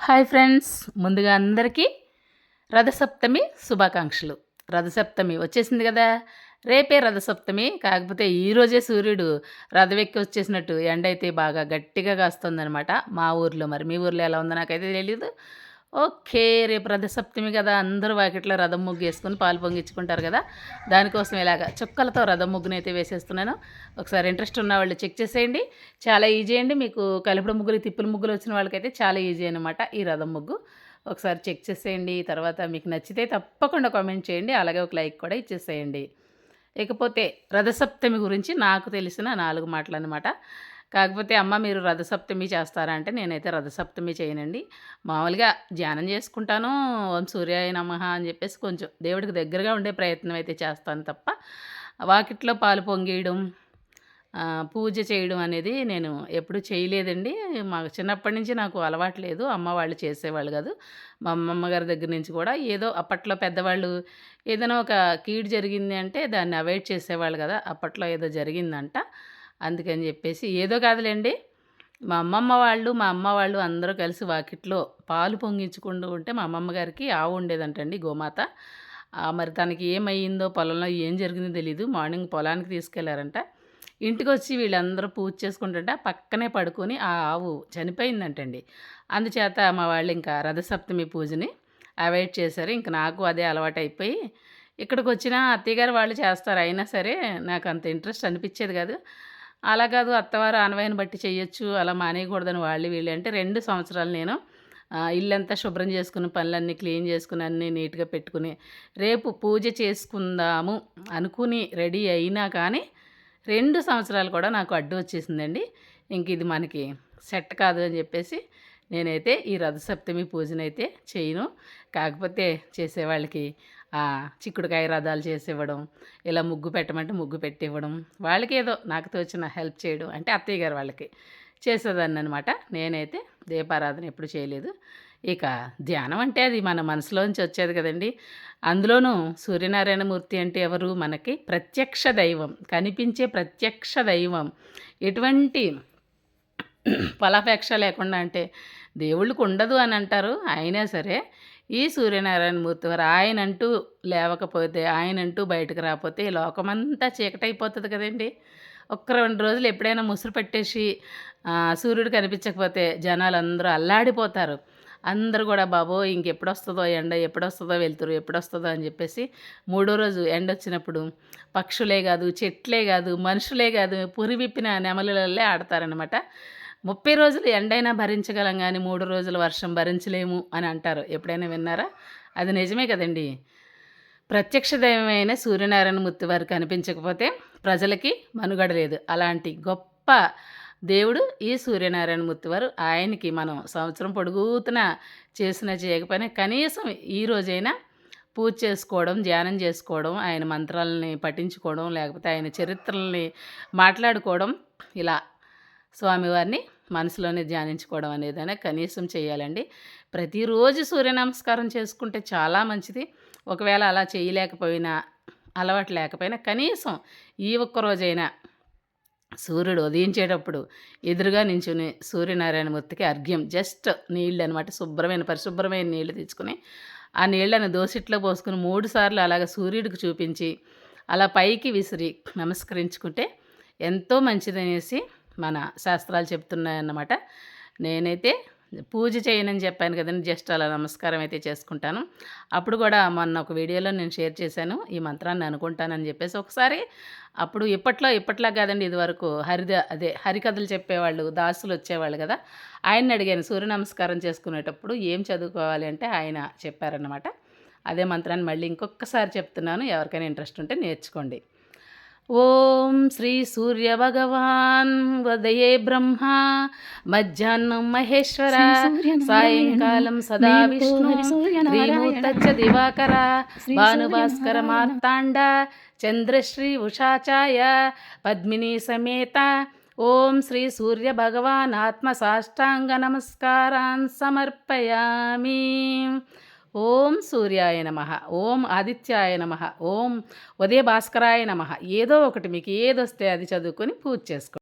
Hi friends. ముందుగా అందరికీ రథసప్తమి శుభాకాంక్షలు. రథసప్తమి వచ్చేసింది కదా. రేపే రథసప్తమి. కాకపోతే ఈరోజే సూర్యుడు రథవెక్కి వచ్చేసినట్టు. ఎండ అయితే బాగా గట్టిగా కాస్తుందనమాట. మా ఊర్లో మరి మీ ఊర్లో ఎలా ఉందో నాకైతే తెలియదు ఓకే రేపు రథసప్తమి కదా అందరూ వాకిట్లో రథం ముగ్గు వేసుకొని పాలు పొంగించుకుంటారు కదా దానికోసం ఇలాగ చుక్కలతో రథం ముగ్గునైతే అయితే వేసేస్తున్నాను. ఒకసారి ఇంట్రెస్ట్ ఉన్న వాళ్ళు చెక్ చేసేయండి. చాలా ఈజీ అండి మీకు కలుపుడు ముగ్గులు తిప్పుల ముగ్గులు వచ్చిన వాళ్ళకైతే చాలా ఈజీ అనమాట ఈ రథం ముగ్గు. ఒకసారి చెక్ చేసేయండి తర్వాత మీకు నచ్చితే తప్పకుండా కామెంట్ చేయండి అలాగే ఒక లైక్ కూడా ఇచ్చేసేయండి. ఇకపోతే రథసప్తమి గురించి నాకు తెలిసిన నాలుగు మాటలు అనమాట కాకపోతే అమ్మ మీరు రథసప్తమి చేస్తారా అంటే నేనైతే రథసప్తమి చేయనండి. మామూలుగా ధ్యానం చేసుకుంటాను ఓం సూర్యాయ నమ అని చెప్పేసి కొంచెం దేవుడికి దగ్గరగా ఉండే ప్రయత్నం అయితే చేస్తాను తప్ప వాకిట్లో పాలు పొంగేయడం పూజ చేయడం అనేది నేను ఎప్పుడు చేయలేదండి. మాకు చిన్నప్పటి నుంచి నాకు అలవాటు లేదు అమ్మ వాళ్ళు చేసేవాళ్ళు కాదు. మా అమ్మమ్మ గారి దగ్గర నుంచి కూడా ఏదో అప్పట్లో పెద్దవాళ్ళు ఏదైనా ఒక కీడు జరిగింది అంటే దాన్ని అవాయిడ్ చేసేవాళ్ళు కదా అప్పట్లో ఏదో జరిగిందంట. అందుకని చెప్పేసి ఏదో కాదులేండి. మా అమ్మమ్మ వాళ్ళు మా అమ్మ వాళ్ళు అందరూ కలిసి వాకిట్లో పాలు పొంగించుకుంటూ ఉంటే మా అమ్మమ్మ గారికి ఆవు ఉండేదంటండి గోమాత. మరి తనకి ఏమయ్యిందో పొలంలో ఏం జరిగిందో తెలీదు. మార్నింగ్ పొలానికి తీసుకెళ్ళారంట. ఇంటికి వచ్చి వీళ్ళందరూ పూజ చేసుకుంటుంటే పక్కనే పడుకొని ఆ ఆవు చనిపోయిందంటండి. అందుచేత మా వాళ్ళు ఇంకా రథసప్తమి పూజని అవాయిడ్ చేశారు. ఇంకా నాకు అదే అలవాటు అయిపోయి ఇక్కడికి వచ్చిన అత్తయ్యగారు వాళ్ళు చేస్తారు. అయినా సరే నాకు అంత ఇంట్రెస్ట్ అనిపించేది కాదు. అలా కాదు అత్తవారు ఆనవాయిని బట్టి చేయొచ్చు అలా మానేయకూడదని వాళ్ళు వీళ్ళు. అంటే రెండు సంవత్సరాలు నేను ఇల్లంతా శుభ్రం చేసుకుని పనులన్నీ క్లీన్ చేసుకుని అన్నీ నీట్గా పెట్టుకుని రేపు పూజ చేసుకుందాము అనుకుని రెడీ అయినా కానీ రెండు సంవత్సరాలు కూడా నాకు అడ్డు వచ్చేసిందండి. ఇంక ఇది మనకి సెట్ కాదు అని చెప్పేసి నేనైతే ఈ రథసప్తమి పూజనైతే చేయను. కాకపోతే చేసేవాళ్ళకి చిక్కుడుకాయ రథాలు చేసివ్వడం ఇలా ముగ్గు పెట్టమంటే ముగ్గు పెట్టివ్వడం వాళ్ళకి ఏదో నాకు తోచిన హెల్ప్ చేయడం అంటే అత్తయ్య గారు వాళ్ళకి చేసేదాన్ని అనమాట నేనైతే దీపారాధన ఎప్పుడు చేయలేదు. ఇక ధ్యానం అంటే అది మన మనసులోంచి వచ్చేది కదండి. అందులోనూ సూర్యనారాయణమూర్తి అంటే ఎవరు? మనకి ప్రత్యక్ష దైవం కనిపించే ప్రత్యక్ష దైవం. ఎటువంటి ఫలాపేక్ష లేకుండా అంటే దేవుళ్ళకు ఉండదు అని అంటారు. అయినా సరే ఈ సూర్యనారాయణ మూర్తి వారు ఆయన అంటూ లేవకపోతే ఆయన అంటూ బయటకు రాకపోతే ఈ లోకమంతా చీకటైపోతుంది కదండి. ఒక్క రెండు రోజులు ఎప్పుడైనా ముసురు పెట్టేసి సూర్యుడు కనిపించకపోతే జనాలు అందరూ అల్లాడిపోతారు. అందరూ కూడా బాబో ఇంకెప్పుడు వస్తుందో ఎండ ఎప్పుడు వస్తుందో వెళ్తురు ఎప్పుడు వస్తుందో అని చెప్పేసి మూడో రోజు ఎండ వచ్చినప్పుడు పక్షులే కాదు చెట్లే కాదు మనుషులే కాదు పురి విప్పిన నెమలలే ఆడతారనమాట ముప్పై రోజులు ఎండైనా భరించగలం కానీ మూడు రోజులు వర్షం భరించలేము అని అంటారు. ఎప్పుడైనా విన్నారా? అది నిజమే కదండి. ప్రత్యక్ష దైవమైన సూర్యనారాయణమూర్తి వారు కనిపించకపోతే ప్రజలకి మనుగడ లేదు. అలాంటి గొప్ప దేవుడు ఈ సూర్యనారాయణమూర్తి వారు. ఆయనకి మనం సంవత్సరం పొడుగుతున చేసిన చేయకపోయినా కనీసం ఈ రోజైనా పూజ చేసుకోవడం ధ్యానం చేసుకోవడం ఆయన మంత్రాలని పఠించుకోవడం లేకపోతే ఆయన చరిత్రల్ని మాట్లాడుకోవడం ఇలా స్వామివారిని మనసులోనే ధ్యానించుకోవడం అనేదైనా కనీసం చేయాలండి. ప్రతిరోజు సూర్య నమస్కారం చేసుకుంటే చాలా మంచిది. ఒకవేళ అలా చేయలేకపోయినా అలవాటు లేకపోయినా కనీసం ఈ ఒక్క రోజైనా సూర్యుడు ఉదయించేటప్పుడు ఎదురుగా నించుని సూర్యనారాయణమూర్తికి అర్ఘ్యం జస్ట్ నీళ్ళు అనమాట శుభ్రమైన పరిశుభ్రమైన నీళ్ళు తీసుకుని ఆ నీళ్ళను దోసిట్లో పోసుకుని మూడు సార్లు అలాగ సూర్యుడికి చూపించి అలా పైకి విసిరి నమస్కరించుకుంటే ఎంతో మంచిదనేసి మన శాస్త్రాలు చెప్తున్నాయన్నమాట. నేనైతే పూజ చేయనని చెప్పాను కదండి జస్ట్ అలా నమస్కారం అయితే చేసుకుంటాను. అప్పుడు కూడా మొన్న ఒక వీడియోలో నేను షేర్ చేశాను ఈ మంత్రాన్ని అనుకుంటానని చెప్పేసి. ఒకసారి అప్పుడు ఇప్పట్లో ఇప్పట్లో కాదండి ఇదివరకు హరిద అదే హరికథలు చెప్పేవాళ్ళు దాసులు వచ్చేవాళ్ళు కదా ఆయన్ని అడిగాను సూర్య నమస్కారం చేసుకునేటప్పుడు ఏం చదువుకోవాలి అంటే ఆయన చెప్పారన్నమాట. అదే మంత్రాన్ని మళ్ళీ ఇంకొకసారి చెప్తున్నాను ఎవరికైనా ఇంట్రెస్ట్ ఉంటే నేర్చుకోండి. ఓం శ్రీ సూర్య భగవాన్ ఉదయే బ్రహ్మ మధ్యాహ్నం మహేశ్వర సాయంకాలం సదా విష్ణు శ్రీమూర్తచ్చ దివాకర భానుభాస్కర మార్తాండ చంద్రశ్రీ ఉషాచాయ పద్మిని సమేత. ఓం శ్రీ సూర్య భగవాన్ ఆత్మ సాష్టాంగ నమస్కారాన్ సమర్పయామి. ఓం సూర్యాయ నమ ఓం ఆదిత్యాయ నమ ఓం ఉదయ భాస్కరాయ నమ ఏదో ఒకటి మీకు ఏదొస్తే అది చదువుకొని పూజ చేసుకోండి.